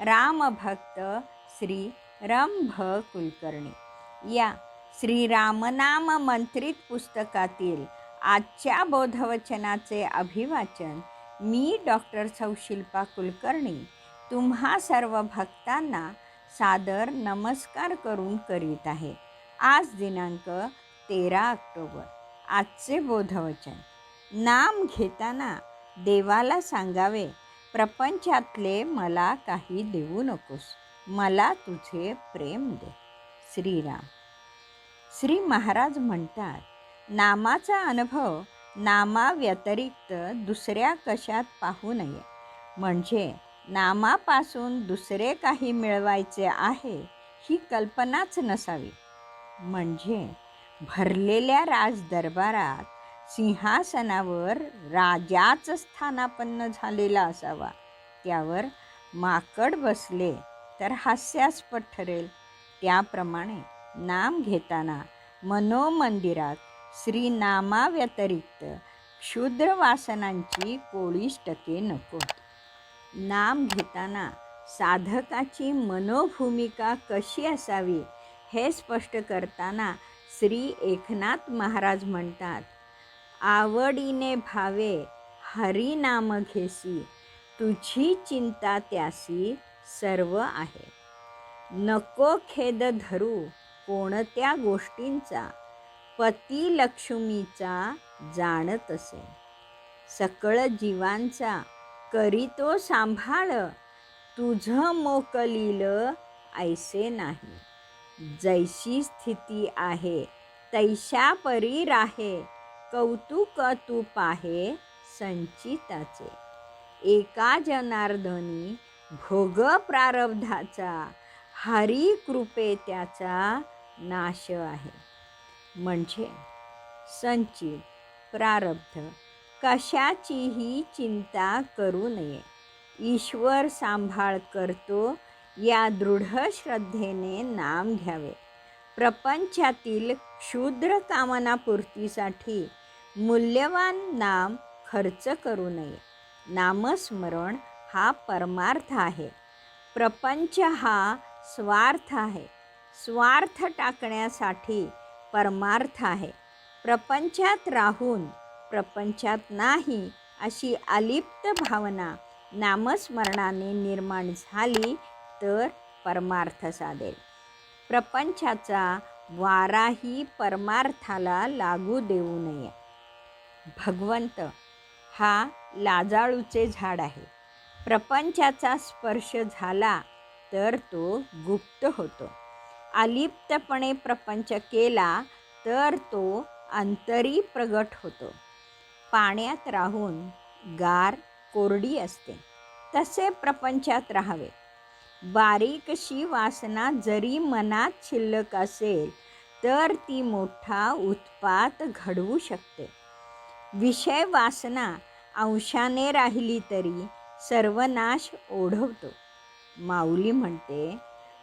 रामभक्त श्री रंभ कुलकर्णी या श्री रामनाम मंत्रित पुस्तकातील आजच्या बोधवचनाचे अभिवाचन मी डॉक्टर सौशिल्पा कुलकर्णी तुम्हा सर्व भक्तांना सादर नमस्कार करून करीत आहे. आज दिनांक तेरा ऑक्टोबर आजचे बोधवचन. नाम घेताना देवाला सांगावे प्रपंचातले मला काही देऊ नकोस. मला तुझे प्रेम दे. श्रीराम. श्री महाराज म्हणतात नामाचा अनुभव नामाव्यतिरिक्त दुसऱ्या कशात पाहू नये. म्हणजे नामापासून दुसरे काही मिळवायचे आहे ही कल्पनाच नसावी. म्हणजे भरलेल्या राजदरबारात सिंहासनावर राजाच स्थानापन्न झालेला असावा. त्यावर माकड बसले तर हास्यास्पद ठरेल. त्याप्रमाणे नाम घेताना मनोमंदिरात श्रीनामाव्यतिरिक्त क्षुद्र वासनांची कोळीस टके नको. नाम घेताना साधकाची मनोभूमिका कशी असावी हे स्पष्ट करताना श्री एकनाथ महाराज म्हणतात आवडीने भावे हरी नाम घेसी तुझी चिंता त्यासी सर्व आहे. नको खेद धरू कोणत्या गोष्टींचा पती लक्ष्मीचा जाणत असे सकळ जीवांचा करीतो सांभाळ तुझं मोकलील ऐसे नाही. जैशी स्थिती आहे तैशा परी राहे. कौतुक तू पाहे संचिताचे. एका जनार्दनी भोग प्रारब्धाचा हरी कृपे त्याचा नाश आहे. म्हणजे संचित प्रारब्ध कशाचीही चिंता करू नये. ईश्वर सांभाळ करतो या दृढ श्रद्धेने नाम घ्यावे. प्रपंचातील क्षुद्र कामनापूर्तीसाठी मूल्यवान नाम खर्च करू नये. नामस्मरण हा परमार्थ आहे. प्रपंच हा स्वार्थ आहे. स्वार्थ टाकण्यासाठी परमार्थ आहे. प्रपंचात राहून प्रपंचात नाही अशी अलिप्त भावना नामस्मरणाने निर्माण झाली तर परमार्थ साधेल. प्रपंचाचा वाराही परमार्थाला लागू देऊ नये. भगवंत हा लाजाळूचे झाड आहे. प्रपंचाचा स्पर्श झाला तर तो गुप्त होतो. अलिप्तपणे प्रपंच केला तर तो अंतरी प्रगट होतो. पाण्यात राहून गार कोरडी असते. तसे प्रपंचात राहावे. बारीकशी वासना जरी मनात शिल्लक असेल तर ती मोठा उत्पात घडवू शकते. विषय वासना अंशाने राहिली तरी सर्वनाश ओढवतो. माऊली म्हणते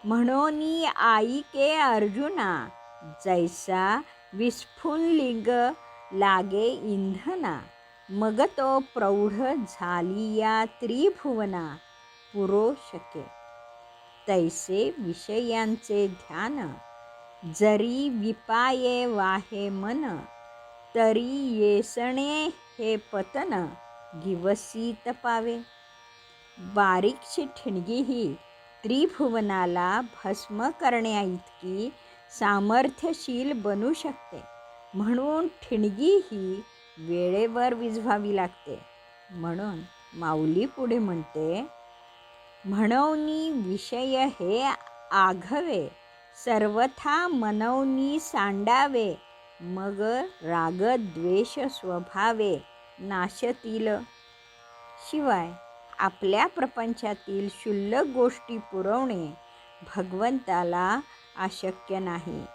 म्हणून आई के अर्जुना जैसा विस्फुल्लिंग लागे इंधना मग तो प्रौढ झाली या त्रिभुवना पुरो शके. तैसे विषयांचे ध्यान. जरी विपाये वाहे मन तरी येसणे हे पतन दिवसी तपावे बारीकशी ठिणगी ही त्रिभुवनाला भस्म करण्या इतकी सामर्थ्यशील बनू शकते. म्हणून ठिणगी ही वेळेवर विझवावी लागते. म्हणून माऊली पुढे म्हणते म्हणवनी विषय हे आघवे. सर्वथा मनवनी सांडावे. मग राग द्वेष स्वभावे. नाशतील. शिवाय आपल्या प्रपंचातील क्षुल्लक गोष्टी पुरवणे भगवंताला अशक्य नाही.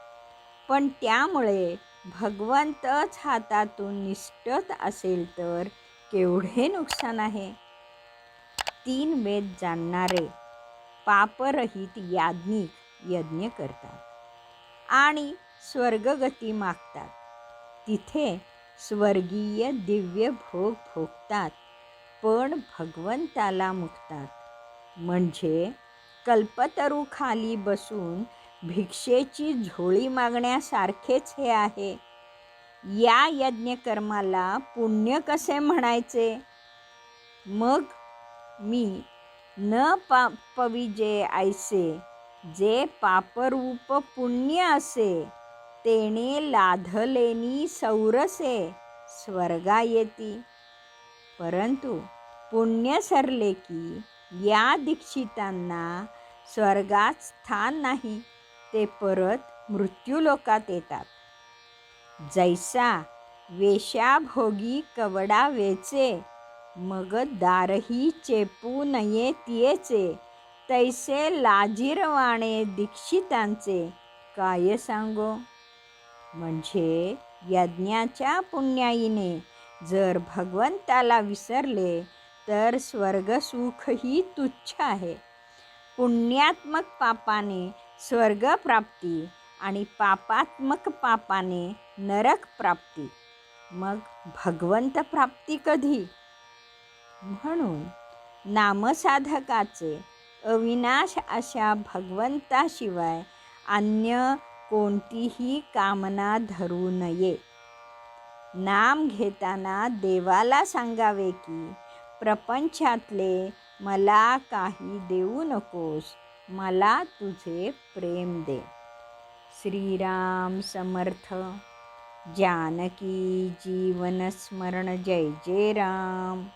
पण त्यामुळे भगवंतच हातातून निष्ठत असेल तर केवढे नुकसान आहे? तीन वेद जाणणारे पापरहित याज्ञिक यज्ञ करतात आणि स्वर्गगती मागतात. तिथे स्वर्गीय दिव्य भोग भोगतात पण भगवंताला मुक्तात. म्हणजे कल्पतरूखाली बसून भिक्षेची झोळी मागण्यासारखेच हे आहे. या यज्ञकर्माला पुण्य कसे म्हणायचे? मग मी न पा पविजे ऐसे जे पापरूप पुण्य असे तेणे लाधलेनी सौरसे स्वर्गा येती. परंतु पुण्य सरले की या दीक्षितांना स्वर्गात स्थान नाही ते परत मृत्यूलोकात येतात. जैसा वेशाभोगी कवडा वेचे मग दारही चेपू नये तियेचे. तैसे लाजीरवाणे दीक्षितांचे. काय सांगो? म्हणजे यज्ञाच्या पुण्याईने जर भगवंताला विसरले तर स्वर्गसुखही तुच्छ आहे. पुण्यात्मक पापाने स्वर्गप्राप्ती आणि पापात्मक पापाने नरक प्राप्ती मग भगवंत प्राप्ती कधी? म्हणून नामसाधकाचे अविनाश अशा भगवंताशिवाय अन्य कोणतीही कामना धरू नये. नाम घेताना देवाला सांगावे की प्रपंचातले मला काही देऊ नकोस मला तुझे प्रेम दे. श्रीराम समर्थ. जानकी जीवनस्मरण जय जय राम.